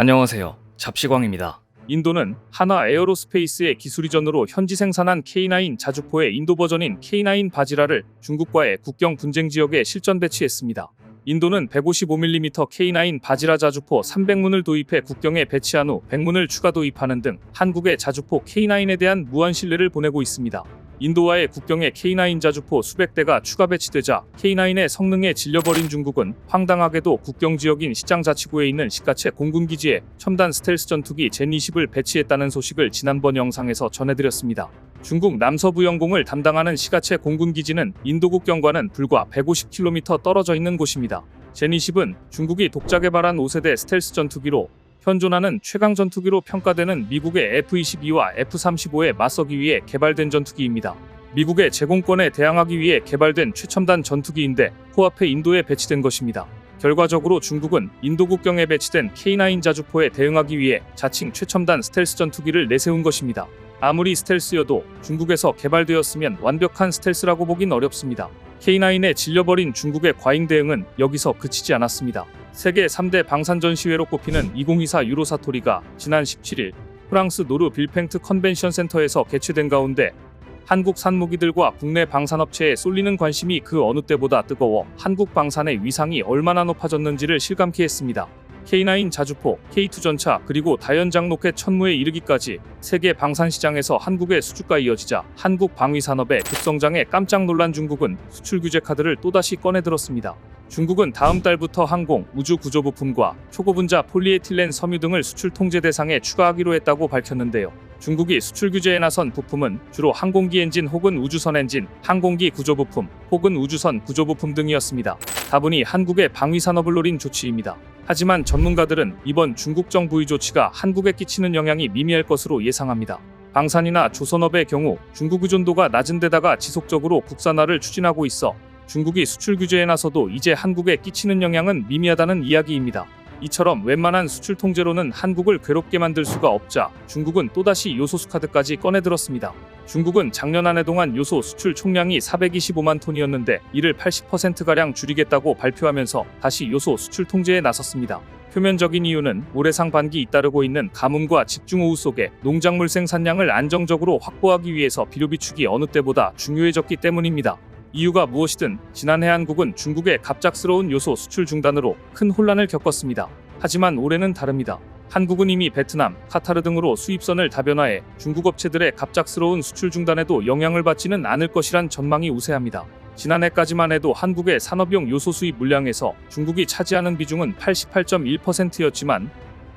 안녕하세요. 잡시광입니다. 인도는 하나 에어로스페이스의 기술 이전으로 현지 생산한 K9 자주포의 인도 버전인 K9 바지라를 중국과의 국경 분쟁 지역에 실전 배치했습니다. 인도는 155mm K9 바지라 자주포 300문을 도입해 국경에 배치한 후 100문을 추가 도입하는 등 한국의 자주포 K9에 대한 무한 신뢰를 보내고 있습니다. 인도와의 국경에 K9 자주포 수백 대가 추가 배치되자 K9의 성능에 질려버린 중국은 황당하게도 국경 지역인 시장 자치구에 있는 시가채 공군기지에 첨단 스텔스 전투기 젠20을 배치했다는 소식을 지난번 영상에서 전해드렸습니다. 중국 남서부 영공을 담당하는 시가채 공군기지는 인도 국경과는 불과 150km 떨어져 있는 곳입니다. 젠20은 중국이 독자 개발한 5세대 스텔스 전투기로 현존하는 최강 전투기로 평가되는 미국의 F-22와 F-35에 맞서기 위해 개발된 전투기입니다. 미국의 제공권에 대항하기 위해 개발된 최첨단 전투기인데 코앞에 인도에 배치된 것입니다. 결과적으로 중국은 인도 국경에 배치된 K9 자주포에 대응하기 위해 자칭 최첨단 스텔스 전투기를 내세운 것입니다. 아무리 스텔스여도 중국에서 개발되었으면 완벽한 스텔스라고 보긴 어렵습니다. K9에 질려버린 중국의 과잉 대응은 여기서 그치지 않았습니다. 세계 3대 방산 전 시회로 꼽히는 2024 유로사토리가 지난 17일 프랑스 노르 빌팽트 컨벤션 센터에서 개최된 가운데 한국산 무기들과 국내 방산업체에 쏠리는 관심이 그 어느 때보다 뜨거워 한국 방산의 위상이 얼마나 높아졌는지를 실감케 했습니다. K9 자주포, K2 전차 그리고 다연장 로켓 천무에 이르기까지 세계 방산 시장에서 한국의 수주가 이어지자 한국 방위 산업의 급성장에 깜짝 놀란 중국은 수출 규제 카드를 또다시 꺼내 들었습니다. 중국은 다음 달부터 항공, 우주 구조 부품과 초고분자 폴리에틸렌 섬유 등을 수출 통제 대상에 추가하기로 했다고 밝혔는데요. 중국이 수출 규제에 나선 부품은 주로 항공기 엔진 혹은 우주선 엔진, 항공기 구조 부품 혹은 우주선 구조 부품 등이었습니다. 다분히 한국의 방위 산업을 노린 조치입니다. 하지만 전문가들은 이번 중국 정부의 조치가 한국에 끼치는 영향이 미미할 것으로 예상합니다. 방산이나 조선업의 경우 중국 의존도가 낮은 데다가 지속적으로 국산화를 추진하고 있어 중국이 수출 규제에 나서도 이제 한국에 끼치는 영향은 미미하다는 이야기입니다. 이처럼 웬만한 수출 통제로는 한국을 괴롭게 만들 수가 없자 중국은 또다시 요소수 카드까지 꺼내 들었습니다. 중국은 작년 한 해 동안 요소 수출 총량이 425만 톤이었는데 이를 80%가량 줄이겠다고 발표하면서 다시 요소 수출 통제에 나섰습니다. 표면적인 이유는 올해 상반기 잇따르고 있는 가뭄과 집중호우 속에 농작물 생산량을 안정적으로 확보하기 위해서 비료 비축이 어느 때보다 중요해졌기 때문입니다. 이유가 무엇이든 지난해 한국은 중국의 갑작스러운 요소 수출 중단으로 큰 혼란을 겪었습니다. 하지만 올해는 다릅니다. 한국은 이미 베트남, 카타르 등으로 수입선을 다변화해 중국 업체들의 갑작스러운 수출 중단에도 영향을 받지는 않을 것이란 전망이 우세합니다. 지난해까지만 해도 한국의 산업용 요소 수입 물량에서 중국이 차지하는 비중은 88.1%였지만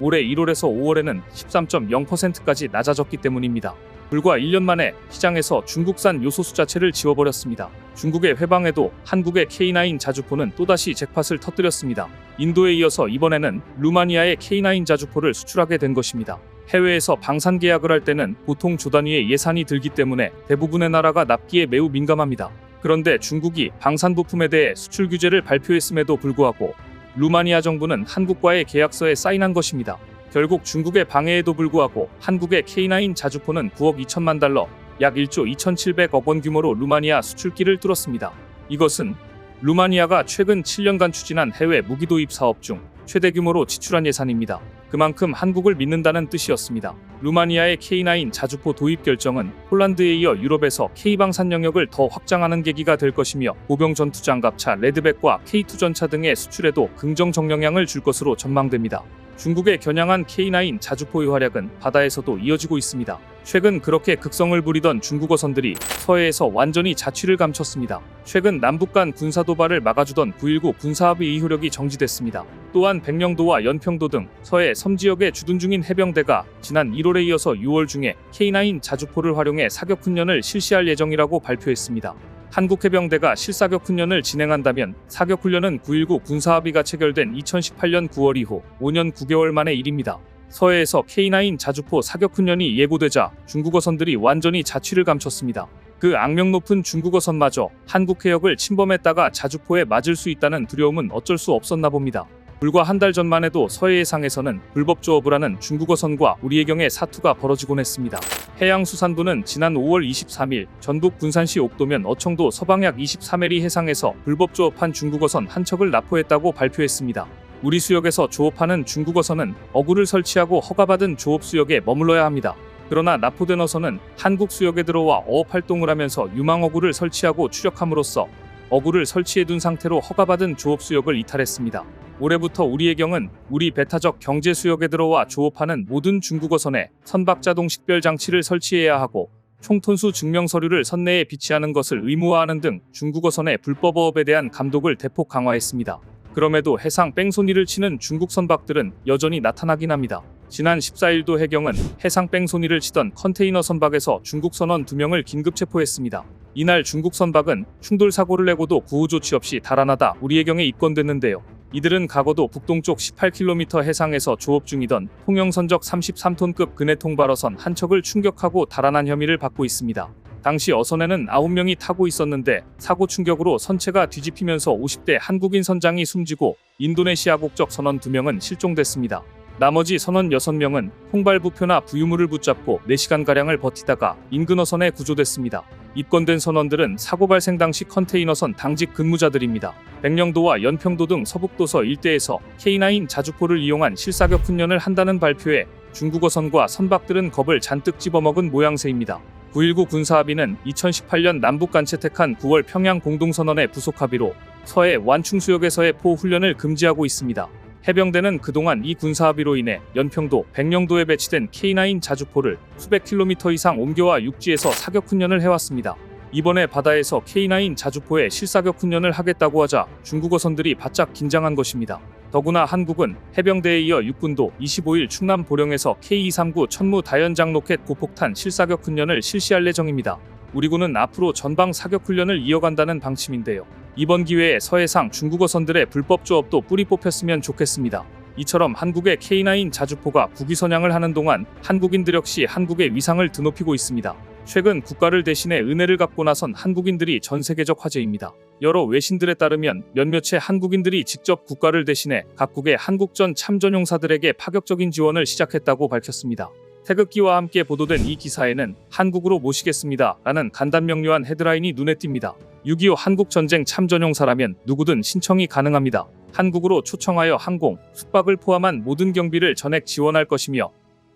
올해 1월에서 5월에는 13.0%까지 낮아졌기 때문입니다. 불과 1년 만에 시장에서 중국산 요소수 자체를 지워버렸습니다. 중국의 회방에도 한국의 K9 자주포는 또다시 잭팟을 터뜨렸습니다. 인도에 이어서 이번에는 루마니아의 K9 자주포를 수출하게 된 것입니다. 해외에서 방산 계약을 할 때는 보통 조 단위의 예산이 들기 때문에 대부분의 나라가 납기에 매우 민감합니다. 그런데 중국이 방산 부품에 대해 수출 규제를 발표했음에도 불구하고 루마니아 정부는 한국과의 계약서에 사인한 것입니다. 결국 중국의 방해에도 불구하고 한국의 K9 자주포는 9억 2천만 달러, 약 1조 2,700억 원 규모로 루마니아 수출기를 뚫었습니다. 이것은 루마니아가 최근 7년간 추진한 해외 무기 도입 사업 중 최대 규모로 지출한 예산입니다. 그만큼 한국을 믿는다는 뜻이었습니다. 루마니아의 K9 자주포 도입 결정은 폴란드에 이어 유럽에서 K방산 영역을 더 확장하는 계기가 될 것이며 보병 전투 장갑차 레드백과 K2 전차 등의 수출에도 긍정적 영향을 줄 것으로 전망됩니다. 중국의 겨냥한 K9 자주포의 활약은 바다에서도 이어지고 있습니다. 최근 그렇게 극성을 부리던 중국 어선들이 서해에서 완전히 자취를 감췄습니다. 최근 남북 간 군사 도발을 막아주던 9.19 군사합의 이 효력이 정지됐습니다. 또한 백령도와 연평도 등 서해 섬 지역에 주둔 중인 해병대가 지난 1월에 이어서 6월 중에 K9 자주포를 활용해 사격 훈련을 실시할 예정이라고 발표했습니다. 한국 해병대가 실사격 훈련을 진행한다면 사격 훈련은 9.19 군사합의가 체결된 2018년 9월 이후 5년 9개월 만의 일입니다. 서해에서 K9 자주포 사격 훈련이 예고되자 중국 어선들이 완전히 자취를 감췄습니다. 그 악명 높은 중국 어선마저 한국 해역을 침범했다가 자주포에 맞을 수 있다는 두려움은 어쩔 수 없었나 봅니다. 불과 한 달 전만 해도 서해 해상에서는 불법 조업을 하는 중국 어선과 우리해경의 사투가 벌어지곤 했습니다. 해양수산부는 지난 5월 23일 전북 군산시 옥도면 어청도 서방약 23해리 해상에서 불법 조업한 중국 어선 한 척을 납포했다고 발표했습니다. 우리 수역에서 조업하는 중국어선은 어구를 설치하고 허가받은 조업 수역에 머물러야 합니다. 그러나 납포된 어선은 한국 수역에 들어와 어업 활동을 하면서 유망 어구를 설치하고 추력함으로써 어구를 설치해둔 상태로 허가받은 조업 수역을 이탈했습니다. 올해부터 우리의 경은 우리 배타적 경제 수역에 들어와 조업하는 모든 중국어선에 선박자동 식별 장치를 설치해야 하고 총톤수 증명 서류를 선내에 비치하는 것을 의무화하는 등 중국어선의 불법 어업에 대한 감독을 대폭 강화했습니다. 그럼에도 해상 뺑소니를 치는 중국 선박들은 여전히 나타나긴 합니다. 지난 14일도 해경은 해상 뺑소니를 치던 컨테이너 선박에서 중국 선원 2명을 긴급 체포했습니다. 이날 중국 선박은 충돌 사고를 내고도 구호 조치 없이 달아나다 우리 해경에 입건됐는데요. 이들은 과거도 북동쪽 18km 해상에서 조업 중이던 통영선적 33톤급 근해통 발어선 한 척을 충격하고 달아난 혐의를 받고 있습니다. 당시 어선에는 9명이 타고 있었는데 사고 충격으로 선체가 뒤집히면서 50대 한국인 선장이 숨지고 인도네시아 국적 선원 2명은 실종됐습니다. 나머지 선원 6명은 홍발부표나 부유물을 붙잡고 4시간가량을 버티다가 인근 어선에 구조됐습니다. 입건된 선원들은 사고 발생 당시 컨테이너선 당직 근무자들입니다. 백령도와 연평도 등 서북도서 일대에서 K9 자주포를 이용한 실사격 훈련을 한다는 발표에 중국어선과 선박들은 겁을 잔뜩 집어먹은 모양새입니다. 9.19 군사합의는 2018년 남북 간 채택한 9월 평양 공동선언의 부속 합의로 서해 완충수역에서의 포 훈련을 금지하고 있습니다. 해병대는 그동안 이 군사합의로 인해 연평도, 백령도에 배치된 K9 자주포를 수백 킬로미터 이상 옮겨와 육지에서 사격 훈련을 해왔습니다. 이번에 바다에서 K9 자주포의 실사격 훈련을 하겠다고 하자 중국어선들이 바짝 긴장한 것입니다. 더구나 한국은 해병대에 이어 육군도 25일 충남 보령에서 K239 천무 다연장 로켓 고폭탄 실사격 훈련을 실시할 예정입니다. 우리 군은 앞으로 전방 사격 훈련을 이어간다는 방침인데요. 이번 기회에 서해상 중국어선들의 불법 조업도 뿌리 뽑혔으면 좋겠습니다. 이처럼 한국의 K9 자주포가 국위 선양을 하는 동안 한국인들 역시 한국의 위상을 드높이고 있습니다. 최근 국가를 대신해 은혜를 갚고 나선 한국인들이 전 세계적 화제입니다. 여러 외신들에 따르면 몇몇의 한국인들이 직접 국가를 대신해 각국의 한국전 참전용사들에게 파격적인 지원을 시작했다고 밝혔습니다. 태극기와 함께 보도된 이 기사에는 한국으로 모시겠습니다. 라는 간단명료한 헤드라인이 눈에 띕니다. 6.25 한국전쟁 참전용사라면 누구든 신청이 가능합니다. 한국으로 초청하여 항공, 숙박을 포함한 모든 경비를 전액 지원할 것이며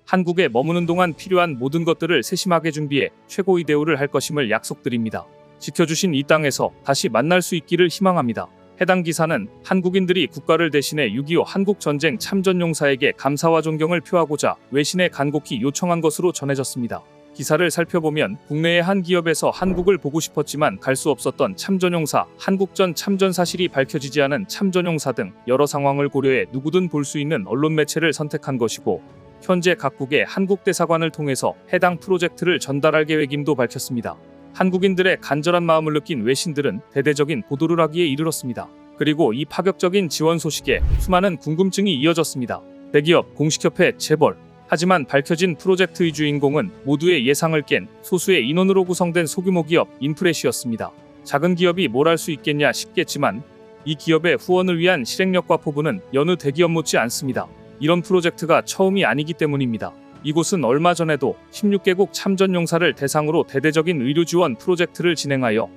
한국에 머무는 동안 필요한 모든 것들을 세심하게 준비해 최고의 대우를 할 것임을 약속드립니다. 지켜주신 이 땅에서 다시 만날 수 있기를 희망합니다. 해당 기사는 한국인들이 국가를 대신해 6.25 한국전쟁 참전용사에게 감사와 존경을 표하고자 외신에 간곡히 요청한 것으로 전해졌습니다. 기사를 살펴보면 국내의 한 기업에서 한국을 보고 싶었지만 갈 수 없었던 참전용사, 한국전 참전 사실이 밝혀지지 않은 참전용사 등 여러 상황을 고려해 누구든 볼 수 있는 언론 매체를 선택한 것이고 현재 각국의 한국 대사관을 통해서 해당 프로젝트를 전달할 계획임도 밝혔습니다. 한국인들의 간절한 마음을 느낀 외신들은 대대적인 보도를 하기에 이르렀습니다. 그리고 이 파격적인 지원 소식에 수많은 궁금증이 이어졌습니다. 대기업, 공식협회, 재벌. 하지만 밝혀진 프로젝트의 주인공은 모두의 예상을 깬 소수의 인원으로 구성된 소규모 기업 인프레시였습니다. 작은 기업이 뭘 할 수 있겠냐 싶겠지만 이 기업의 후원을 위한 실행력과 포부는 여느 대기업 못지 않습니다. 이런 프로젝트가 처음이 아니기 때문입니다. 이곳은 얼마 전에도 16개국 참전용사를 대상으로 대대적인 의료 지원 프로젝트를 진행하여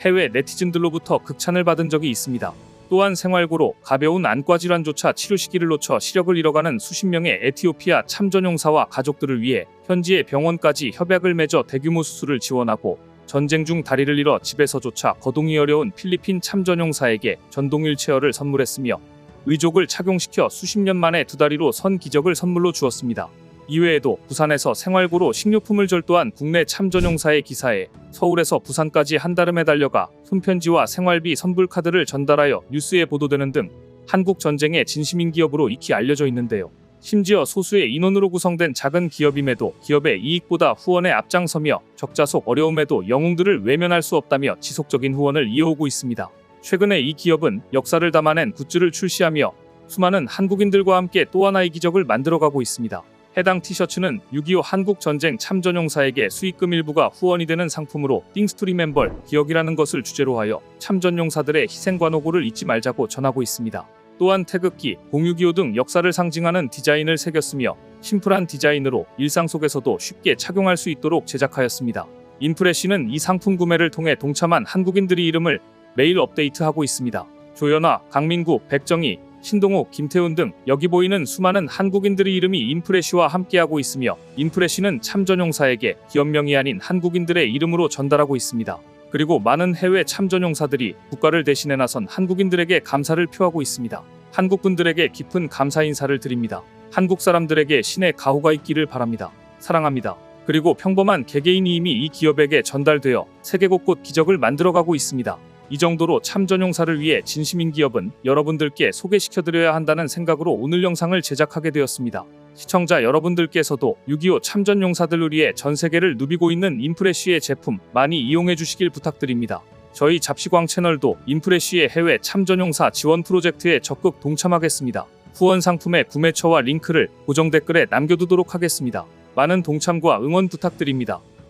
해외 네티즌들로부터 극찬을 받은 적이 있습니다. 또한 생활고로 가벼운 안과 질환조차 치료 시기를 놓쳐 시력을 잃어가는 수십 명의 에티오피아 참전용사와 가족들을 위해 현지의 병원까지 협약을 맺어 대규모 수술을 지원하고 전쟁 중 다리를 잃어 집에서조차 거동이 어려운 필리핀 참전용사에게 전동 휠 체어를 선물했으며 의족을 착용시켜 수십 년 만에 두 다리로 선 기적을 선물로 주었습니다. 이외에도 부산에서 생활고로 식료품을 절도한 국내 참전용사의 기사에 서울에서 부산까지 한달음에 달려가 손편지와 생활비 선불카드를 전달하여 뉴스에 보도되는 등 한국 전쟁의 진심인 기업으로 익히 알려져 있는데요. 심지어 소수의 인원으로 구성된 작은 기업임에도 기업의 이익보다 후원에 앞장서며 적자 속 어려움에도 영웅들을 외면할 수 없다며 지속적인 후원을 이어오고 있습니다. 최근에 이 기업은 역사를 담아낸 굿즈를 출시하며 수많은 한국인들과 함께 또 하나의 기적을 만들어가고 있습니다. 해당 티셔츠는 6.25 한국전쟁 참전용사에게 수익금 일부가 후원이 되는 상품으로 띵스토리 멤벌 기억이라는 것을 주제로 하여 참전용사들의 희생과 노고를 잊지 말자고 전하고 있습니다. 또한 태극기, 공유기호 등 역사를 상징하는 디자인을 새겼으며 심플한 디자인으로 일상 속에서도 쉽게 착용할 수 있도록 제작하였습니다. 인프레시는 이 상품 구매를 통해 동참한 한국인들의 이름을 매일 업데이트하고 있습니다. 조연아, 강민구, 백정희, 신동욱, 김태훈 등 여기 보이는 수많은 한국인들의 이름이 인프레시와 함께하고 있으며 인프레시는 참전용사에게 기업명이 아닌 한국인들의 이름으로 전달하고 있습니다. 그리고 많은 해외 참전용사들이 국가를 대신해 나선 한국인들에게 감사를 표하고 있습니다. 한국 분들에게 깊은 감사 인사를 드립니다. 한국 사람들에게 신의 가호가 있기를 바랍니다. 사랑합니다. 그리고 평범한 개개인이 이미 이 기업에게 전달되어 세계 곳곳 기적을 만들어가고 있습니다. 이 정도로 참전용사를 위해 진심인 기업은 여러분들께 소개시켜드려야 한다는 생각으로 오늘 영상을 제작하게 되었습니다. 시청자 여러분들께서도 6.25 참전용사들을 위해 전 세계를 누비고 있는 인프레쉬의 제품 많이 이용해 주시길 부탁드립니다. 저희 잡시광 채널도 인프레쉬의 해외 참전용사 지원 프로젝트에 적극 동참하겠습니다. 후원 상품의 구매처와 링크를 고정 댓글에 남겨두도록 하겠습니다. 많은 동참과 응원 부탁드립니다.